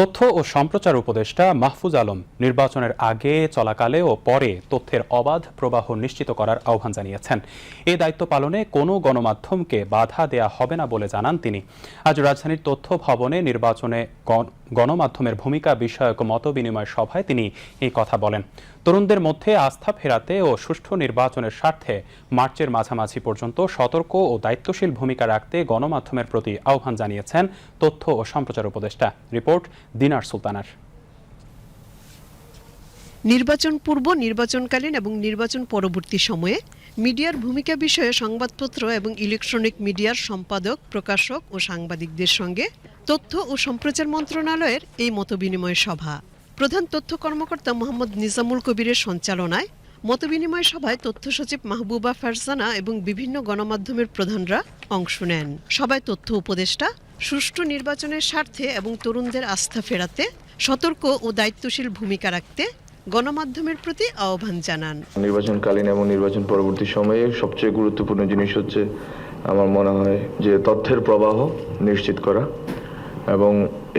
তথ্য ও সম্প্রচার উপদেষ্টা মাহফুজ আলম নির্বাচনের আগে, চলাকালে ও পরে তথ্যের অবাধ প্রবাহ নিশ্চিত করার আহ্বান জানিয়েছেন। এই দায়িত্ব পালনে কোনো গণমাধ্যমকে বাধা দেয়া হবে না বলে জানান তিনি। আজ রাজধানীর তথ্য ভবনে নির্বাচনে গণমাধ্যমের ভূমিকা বিষয়ক মতবিনিময় সভায় তিনি এই কথা বলেন। তরুণদের মধ্যে আস্থা ফেরাতে ও সুষ্ঠু নির্বাচনের স্বার্থে মার্চের মাঝামাঝি পর্যন্ত সতর্ক ও দায়িত্বশীল ভূমিকা রাখতে গণমাধ্যমের প্রতি আহ্বান জানিয়েছেন তথ্য ও সম্প্রচার উপদেষ্টা। রিপোর্ট দিনার সুলতানার। নির্বাচন পূর্ব, নির্বাচনকালীন এবং নির্বাচন পরবর্তী সময়ে মিডিয়ার ভূমিকা বিষয়ে সংবাদপত্র এবং ইলেকট্রনিক মিডিয়ার সম্পাদক, প্রকাশক ও সাংবাদিকদের সঙ্গে তথ্য ও সম্প্রচার মন্ত্রণালয়ের এই মতবিনিময় সভা। প্রধান তথ্য কর্মকর্তা মোহাম্মদ নিজামুল কবিরের সঞ্চালনায় মতবিনিময় সভায় তথ্য সচিব মাহবুবা ফারজানা এবং বিভিন্ন গণমাধ্যমের প্রধানরা অংশ নেন। সভায় তথ্য উপদেষ্টা সুষ্ঠু নির্বাচনের স্বার্থে এবং তরুণদের আস্থা ফেরাতে সতর্ক ও দায়িত্বশীল ভূমিকা রাখতে গণমাধ্যমের প্রতি আহ্বান জানান। নির্বাচনকালীন এবং নির্বাচন পরবর্তী সময়ে সবচেয়ে গুরুত্বপূর্ণ জিনিস হচ্ছে আমার মনে হয় যে তথ্যের প্রবাহ নিশ্চিত করা এবং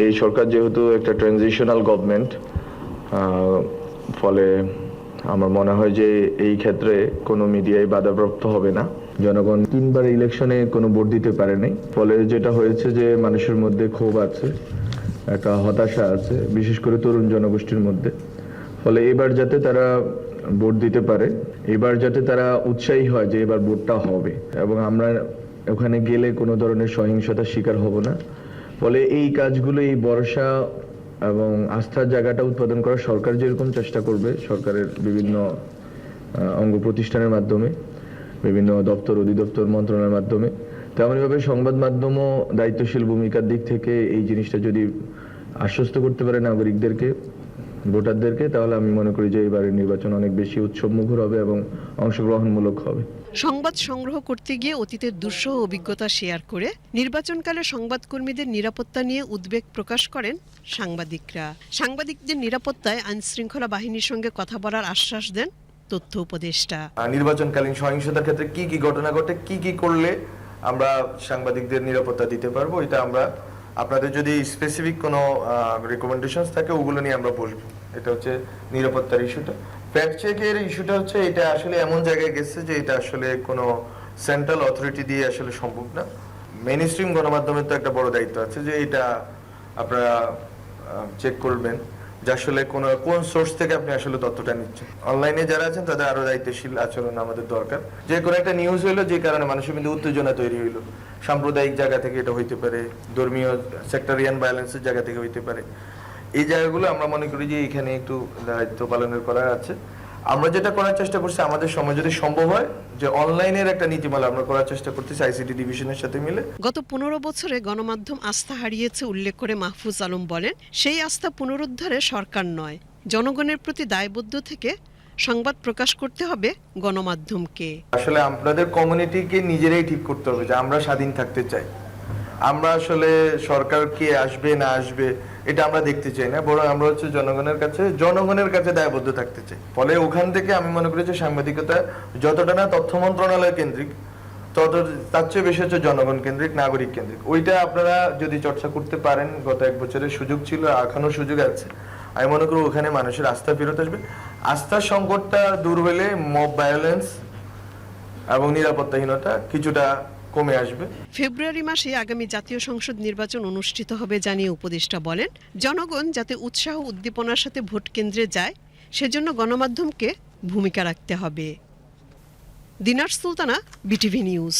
এই সরকার যেহেতু একটা ট্রানজিশনাল গভর্নমেন্ট ফলে আমার মনে হয় যে এই ক্ষেত্রে কোনো মিডিয়ায় বাধাপ্রাপ্ত হবে না। জনগণ তিনবার ইলেকশনে কোনো ভোট দিতে পারেনি ফলে যেটা হয়েছে যে মানুষের মধ্যে ক্ষোভ আছে, একটা হতাশা আছে, বিশেষ করে তরুণ জনগোষ্ঠীর মধ্যে। ফলে এবার যাতে তারা ভোট দিতে পারে, এবার যাতে তারা উৎসাহী হয় যে এবার ভোটটা হবে। এবং আমরা ওখানে গেলে কোনো ধরনের সহিংসতার শিকার হব না। ফলে এই কাজগুলো, এই বর্ষা এবং আস্থার জায়গাটা উৎপাদন করা সরকার যেরকম চেষ্টা করবে, সরকারের বিভিন্ন অঙ্গ প্রতিষ্ঠানের মাধ্যমে। বিভিন্ন দপ্তর, অধিদপ্তর, মন্ত্রণালয়ের মাধ্যমে। তেমনইভাবে সংবাদ মাধ্যমও দায়িত্বশীল ভূমিকার দিক থেকে এই জিনিসটা যদি আশ্বস্ত করতে পারে নাগরিকদেরকে, ভোটারদেরকে, তাহলে আমি মনে করি যে এবারের নির্বাচন অনেক বেশি উৎসবমুখর হবে এবং অংশগ্রহণমূলক হবে। সংবাদ সংগ্রহ করতে গিয়ে অতীতের দুঃসহ অভিজ্ঞতা শেয়ার করে নির্বাচনকালে সংবাদকর্মীদের নিরাপত্তা নিয়ে উদ্বেগ প্রকাশ করেন সাংবাদিকরা। সাংবাদিকদের নিরাপত্তায় আইনশৃঙ্খলা বাহিনীর সঙ্গে কথা বলার আশ্বাস দেন তথ্য উপদেষ্টা। নির্বাচনকালীন সহিংসতার ক্ষেত্রে কি কি ঘটনা ঘটে, কি কি করলে আমরা সাংবাদিকদের নিরাপত্তা দিতে পারব, এটা আমরা আপনাদের যদি স্পেসিফিক কোনো রেকমেন্ডেশন থাকে, ওগুলো নিয়ে আমরা বলব। এটা হচ্ছে নিরাপত্তার ইস্যুটা ফ্যাক্ট চেকের ইস্যুটা হচ্ছে, এটা আসলে এমন জায়গায় গেছে যে এটা আসলে কোনো সেন্ট্রাল অথরিটি দিয়ে আসলে সম্ভব না। মেন স্ট্রিম গণমাধ্যমের তো একটা বড় দায়িত্ব আছে যে এটা আপনারা চেক করবেন। যে আসলে কোন কোন সোর্স থেকে আপনি আসলে তথ্যটা নিচ্ছেন? অনলাইনে যারা আছেন, তাদের আরও দায়িত্বশীল আচরণ আমাদের দরকার। যে কোনো একটা নিউজ হইল, যে কারণে মানুষের মধ্যে উত্তেজনা তৈরি হইল। সাম্প্রদায়িক জায়গা থেকে এটা হইতে পারে, ধর্মীয় সেক্টরিয়ান ভায়োলেন্সের জায়গা থেকে হইতে পারে। এই জায়গাগুলো আমরা মনে করি যে এখানে একটু দায়িত্ব পালনের করা আছে। আমরা যেটা করার চেষ্টা করছি আমাদের সময় যদি সম্ভব হয় যে অনলাইনের একটা নীতিমালা আমরা করার চেষ্টা করতেছি আইসিটি ডিভিশনের সাথে মিলে। গত পনেরো বছরে গণমাধ্যম আস্থা হারিয়েছে উল্লেখ করে মাহফুজ আলম বলেন সেই আস্থা পুনরুদ্ধারে সরকার নয় জনগণের প্রতি দায়বদ্ধ থেকে সংবাদ প্রকাশ করতে হবে গণমাধ্যমকে। আসলে আপনাদের কমিউনিটিকে নিজেরাই ঠিক করতে হবে যে আমরা স্বাধীন থাকতে চাই। আমরা আসলে সরকার কে আসবে না আসবে এটা আমরা দেখতে চাই না, বরং আমরা হচ্ছে জনগণের কাছে জনগণের কাছে দায়বদ্ধ থাকতে চাই। ফলে ওখান থেকে আমি মনে করি যে সাংবাদিকতা যতটা না তথ্য মন্ত্রণালয় কেন্দ্রিক, তত তার চেয়ে বেশি হচ্ছে জনগণ কেন্দ্রিক, নাগরিক কেন্দ্রিক। ওইটা আপনারা যদি চর্চা করতে পারেন, গত এক বছরের সুযোগ ছিল, এখনও সুযোগ আছে। আমি মনে করি ওখানে মানুষের আস্থা ফেরত আসবে। আস্থার সংকটটা দূর হলে মব ভায়োলেন্স এবং নিরাপত্তাহীনতা কিছুটা কমে আসবে। ফেব্রুয়ারি মাসে আগামী জাতীয় সংসদ নির্বাচন অনুষ্ঠিত হবে জানিয়ে উপদেষ্টা বলেন, জনগণ যাতে উৎসাহ উদ্দীপনার সাথে ভোট কেন্দ্রে যায়, সেজন্য গণমাধ্যমকে ভূমিকা রাখতে হবে। Dinar Sultana, BTV news.